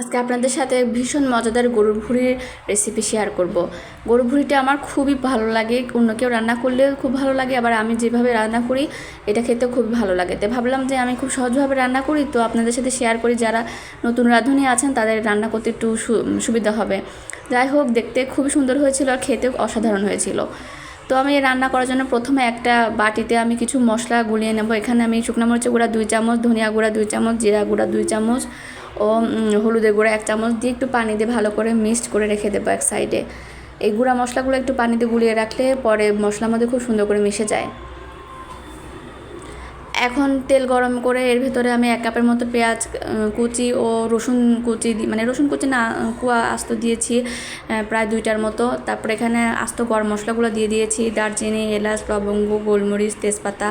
আজকে আপনাদের সাথে ভীষণ মজাদার গরুর ভুঁড়ির রেসিপি শেয়ার করব। গরুর ভুঁড়িটা আমার খুবই ভালো লাগে, অন্য কেউ রান্না করলেও খুব ভালো লাগে, আবার আমি যেভাবে রান্না করি, এটা খেতে খুবই ভালো লাগে। তো ভাবলাম যে আমি খুব সহজভাবে রান্না করি, তো আপনাদের সাথে শেয়ার করি, যারা নতুন রাঁধুনি আছেন, তাদের রান্না করতে একটু সুবিধা হবে। যাই হোক, দেখতে খুবই সুন্দর হয়েছিল, আর খেতেও অসাধারণ হয়েছিল। তো আমি রান্না করার জন্য প্রথমে একটা বাটিতে আমি কিছু মশলা গুলিয়ে নেব। এখানে আমি শুকনো মরিচের গুঁড়া দুই চামচ, ধনিয়া গুঁড়া দুই চামচ, জিরা গুঁড়া দুই চামচ ও হলুদের গুঁড়া এক চামচ দিয়ে একটু পানি দিয়ে ভালো করে মিক্সড করে রেখে দেবো এক সাইডে। এই গুঁড়া মশলাগুলো একটু পানিতে গুলিয়ে রাখলে পরে মশলার মধ্যে খুব সুন্দর করে মিশে যায়। এখন তেল গরম করে এর ভেতরে আমি এক কাপের মতো পেঁয়াজ কুচি ও রসুন কুচি মানে রসুন কুচি না কুয়া আস্ত দিয়েছি প্রায় দুইটার মতো। তারপরে এখানে আস্ত গরম মশলাগুলো দিয়ে দিয়েছি, দারচিনি, এলাচ, লবঙ্গ, গোলমরিচ, তেজপাতা।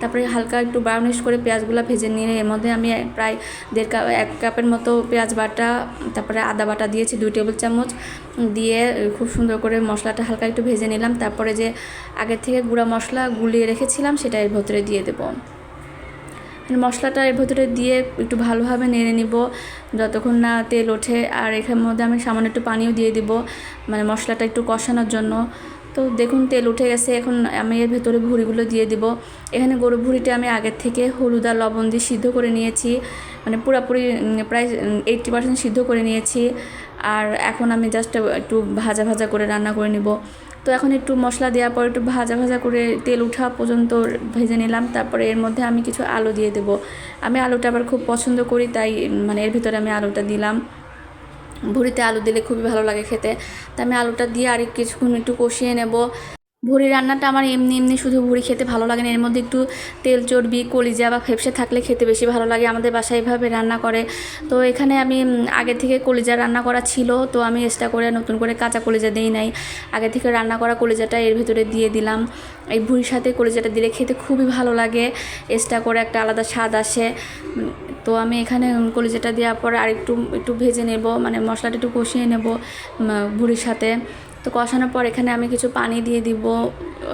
তারপরে হালকা একটু ব্রাউনিশ করে পেঁয়াজগুলো ভেজে নিয়ে, এর মধ্যে আমি প্রায় দেড় কাপ, এক কাপের মতো পেঁয়াজ বাটা, তারপরে আদা বাটা দিয়েছি দুই টেবিল চামচ। দিয়ে খুব সুন্দর করে মশলাটা হালকা একটু ভেজে নিলাম। তারপরে যে আগের থেকে গুঁড়া মশলা গুলিয়ে রেখেছিলাম, সেটা এর ভেতরে দিয়ে দেবো। মশলাটা এর ভেতরে দিয়ে একটু ভালোভাবে নেড়ে নিব, যতক্ষণ না তেল ওঠে। আর এখানের মধ্যে আমি সামান্য একটু পানিও দিয়ে দিব মানে মশলাটা একটু কষানোর জন্য। তো দেখুন, তেল উঠে গেছে। এখন আমি এর ভেতরে ভুঁড়িগুলো দিয়ে দিব। এখানে গরু ভুঁড়িটা আমি আগের থেকে হলুদ আর লবণ দিয়ে সিদ্ধ করে নিয়েছি। মানে পুরোপুরি প্রায় এইটটি পার্সেন্ট সিদ্ধ করে নিয়েছি। আর এখন আমি জাস্ট একটু ভাজা ভাজা করে রান্না করে নিব। তো এখন একটু মশলা দেওয়ার পর একটু ভাজা ভাজা করে তেল উঠা পর্যন্ত ভেজে নিলাম। তারপরে এর মধ্যে আমি কিছু আলু দিয়ে দেব। আমি আলুটা আবার খুব পছন্দ করি, তাই মানে এর ভিতরে আমি আলুটা দিলাম। ভুড়িতে আলু দিলে খুবই ভালো লাগে খেতে। তা আমি আলুটা দিয়ে আর কিছুক্ষণ একটু কষিয়ে নেব। ভুড়ি রান্নাটা আমার এমনি এমনি শুধু ভুড়ি খেতে ভালো লাগে না। এর মধ্যে একটু তেল চর্বি, কলিজা বা ফেপসে থাকলে খেতে বেশি ভালো লাগে। আমাদের বাসায় এভাবে রান্না করে। তো এখানে আমি আগে থেকে কলিজা রান্না করা ছিল। তো আমি এক্সট্রা করে নতুন করে কাঁচা কলিজা দিই নাই। আগে থেকে রান্না করা কলিজাটা এর ভিতরে দিয়ে দিলাম। এই ভুড়ির সাথে কলিজাটা দিলে খেতে খুবই ভালো লাগে। এক্সট্রা করে একটা আলাদা স্বাদ আসে। তো আমি এখানে কলিজাটা দেওয়ার পর আর একটু একটু ভেজে নেব। মানে মশলাটা একটু কষিয়ে নেব ভুড়ির সাথে। তো কষানোর পর এখানে আমি কিছু পানি দিয়ে দিব।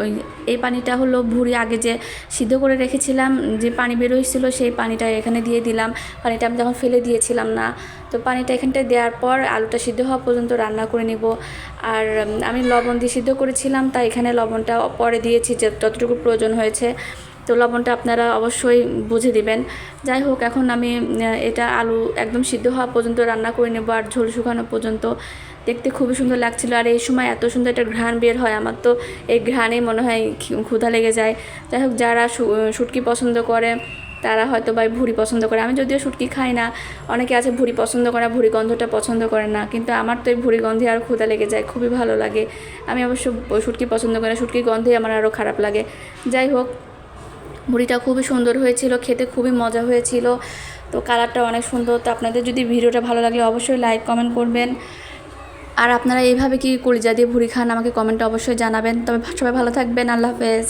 ওই এই পানিটা হলো ভুড়ি আগে যে সিদ্ধ করে রেখেছিলাম, যে পানি বেরোইছিল সেই পানিটা এখানে দিয়ে দিলাম। পানিটা আমি তখন ফেলে দিয়েছিলাম না। তো পানিটা এখানটায় দেওয়ার পর আলুটা সিদ্ধ হওয়া পর্যন্ত রান্না করে নিব। আর আমি লবণ দিয়ে সিদ্ধ করেছিলাম, তাই এখানে লবণটা পরে দিয়েছি, যে যতটুকু প্রয়োজন হয়েছে। তো লবণটা আপনারা অবশ্যই বুঝে দিবেন। যাই হোক, এখন আমি এটা আলু একদম সিদ্ধ হওয়া পর্যন্ত রান্না করে নেব আর ঝোল শুকানো পর্যন্ত। দেখতে খুবই সুন্দর লাগছিল আর এই সময় এত সুন্দর একটা ঘ্রাণ বের হয়। আমার তো এই ঘ্রাণেই মনে হয় ক্ষুধা লেগে যায়। যাই হোক, যারা শুটকি পছন্দ করে, তারা হয়তো বা ভুড়ি পছন্দ করে। আমি যদিও শুটকি খাই না, অনেকে আছে ভুড়ি পছন্দ করে ভুড়ি গন্ধটা পছন্দ করে না। কিন্তু আমার তো এই ভুড়ি গন্ধে আর ক্ষুধা লেগে যায়, খুবই ভালো লাগে। আমি অবশ্য শুটকি পছন্দ করি না। শুটকি গন্ধে আমার আরও খারাপ লাগে। যাই হোক মুড়িটা খুবই সুন্দর হয়েছিল, খেতে খুবই মজা হয়েছিল। তো কালারটা অনেক সুন্দর। তো আপনাদের যদি ভিডিওটা ভালো লাগলে অবশ্যই লাইক, কমেন্ট করবেন। আর আপনারা এইভাবে কি কলিজা দিয়ে ভুড়ি খান, আমাকে কমেন্টে অবশ্যই জানাবেন। তবে সবাই ভালো থাকবেন, আল্লাহ হাফেজ।